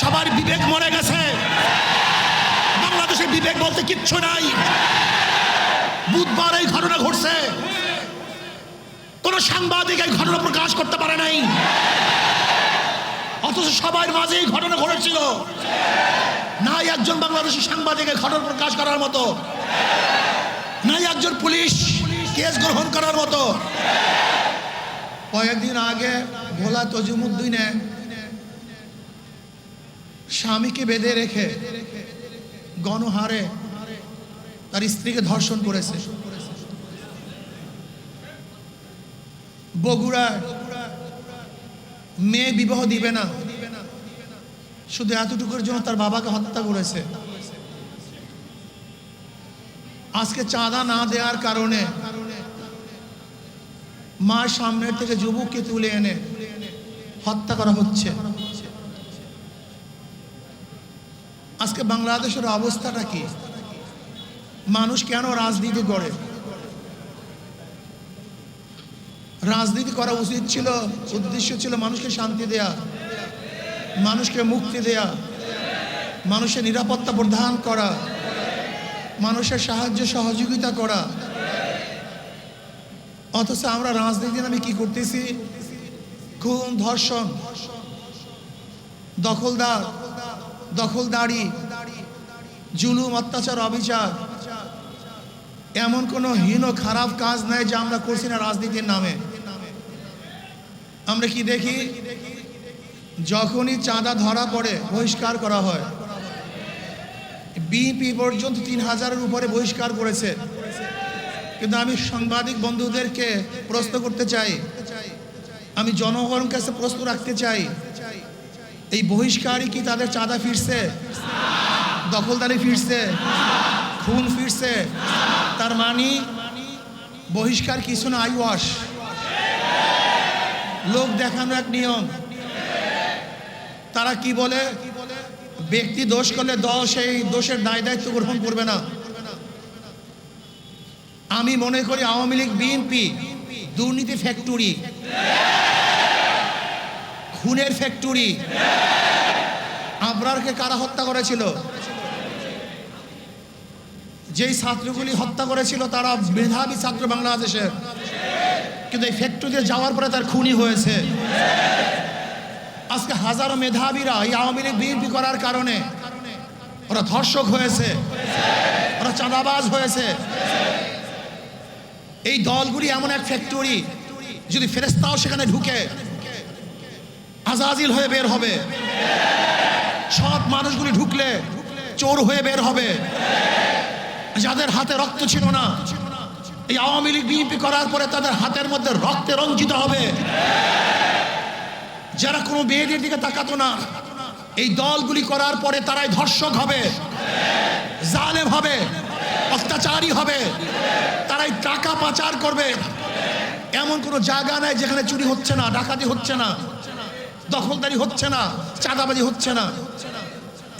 সবার বিবেক মরে গেছে। বাংলাদেশের বিবেক বলতে কিচ্ছু নাই। বুধবার এই ঘটনা ঘটছে। কোন সাংবাদিক এই ঘটনা প্রকাশ করতে পারে নাই। অথচ সবার মাঝে এই ঘটনা ঘটেছিল। নাই একজন বাংলাদেশের সাংবাদিক এই ঘটনা প্রকাশ করার মতো। নাই একজন পুলিশ কেস গ্রহণ করার মতো। কয়েকদিন আগে ভোলা তজিমুদ্দিনে স্বামীকে বেঁধে রেখে গণহারে তার স্ত্রীকে ধর্ষণ করেছে। বগুড়ায় মেয়ে বিবাহ দিবে না। শুধু এতটুকুর জন্য তার বাবাকে হত্যা করেছে। আজকে চাঁদা না দেওয়ার কারণে মার সামনের থেকে যুবককে তুলে এনে হত্যা করা হচ্ছে। আজকে বাংলাদেশের অবস্থাটা কি? মানুষ কেন রাজনীতি করে? রাজনীতি করা উচিত ছিল, উদ্দেশ্য ছিল মানুষকে শান্তি দেয়া, মানুষকে মুক্তি দেয়া, মানুষের নিরাপত্তা প্রদান করা, মানুষের সাহায্য সহযোগিতা করা। অথচ আমরা রাজনীতি নামে কি করতেছি? খুন, ধর্ষণ, দখলদার দখলদারি, জুলুম, অত্যাচার, অবিচার, এমন কোনো হীন খারাপ কাজ নাই যে আমরা করছি না রাজনীতির নামে। আমরা কি দেখি? যখনই চাঁদা ধরা পড়ে, বহিষ্কার করা হয়। বিপি পর্যন্ত তিন হাজারের উপরে বহিষ্কার করেছে। কিন্তু আমি সাংবাদিক বন্ধুদেরকে প্রশ্ন করতে চাই। আমি জনগণের কাছে প্রশ্ন রাখতে চাই। এই বহিষ্কারই কি তাদের চাঁদা ফিরছে? দখলদারি ফিরছে? খুন ফিরছে? তার মানে বহিষ্কার কিছু না আইওয়াস লোক দেখানো এক নিয়ম। তারা কি বলে? ব্যক্তি দোষ করলে দল সেই দোষের দায় দায়িত্ব গ্রহণ করবে না। আমি মনে করি আওয়ামী লীগ, বিএনপি, দুর্নীতি ফ্যাক্টরি। খুনের ফ্যাক্টরি আবরারকে কারা হত্যা করেছিল? যেই ছাত্রগুলি হত্যা করেছিল, তারা মেধাবী ছাত্র বাংলাদেশের কিন্তু এই ফ্যাক্টরিতে যাওয়ার পরে তার খুনি হয়েছে। আজকে হাজারো মেধাবীরা এই আওয়ামী লীগ বিএনপি করার কারণে ওরা ধর্ষক হয়েছে, ওরা চাঁদাবাজ হয়েছে। এই দলগুলি এমন এক ফ্যাক্টরি যদি ফেরেস্তাও সেখানে ঢুকে আজাজিল হয়ে বের হবে। সৎ মানুষগুলি ঢুকলে চোর হয়ে বের হবে। যাদের হাতে রক্ত ছিল না, এই আওয়ামী লীগ বিএনপি করার পরে তাদের হাতের মধ্যে রক্তে রঞ্জিত হবে। যারা কোনো মেয়েদের দিকে তাকাতো না, এই দলগুলি করার পরে তারাই ধর্ষক হবে, জালেম হবে, অত্যাচারী হবে। তারাই টাকা পাচার করবে। এমন কোনো জায়গা নাই যেখানে চুরি হচ্ছে না, ডাকাতি হচ্ছে না। দখলদারি হচ্ছে না, চাঁদাবাজি হচ্ছে না।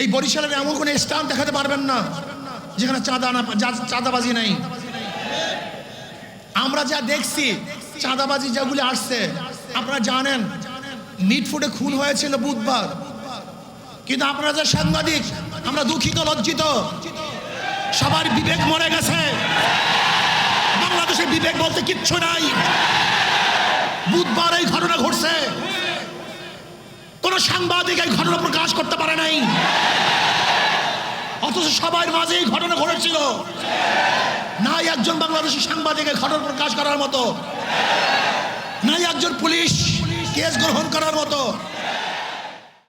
এই বরিশালের এমন কোনো স্থান দেখাতে পারবেন না, যেখানে চাঁদা না চাঁদাবাজি নাই। আমরা যা দেখছি, চাঁদাবাজি যেগুলি আসছে, আপনারা জানেন, মিটফুটে খুন হয়েছিল বুধবার। কিন্তু আপনারা যে সাংবাদিক, আমরা দুঃখিত, লজ্জিত। সবার বিবেক মরে গেছে। বাংলাদেশের বিবেক বলতে কিচ্ছু নাই। বুধবার এই ঘটনা ঘটছে। কোন সাংবাদিক এই ঘটনা প্রকাশ করতে পারে নাই। অথচ সবার মাঝে এই ঘটনা ঘটেছিল। নাই একজন বাংলাদেশি সাংবাদিক এই ঘটনা প্রকাশ করার মতো। নাই একজন পুলিশ কেস গ্রহণ করার মতো।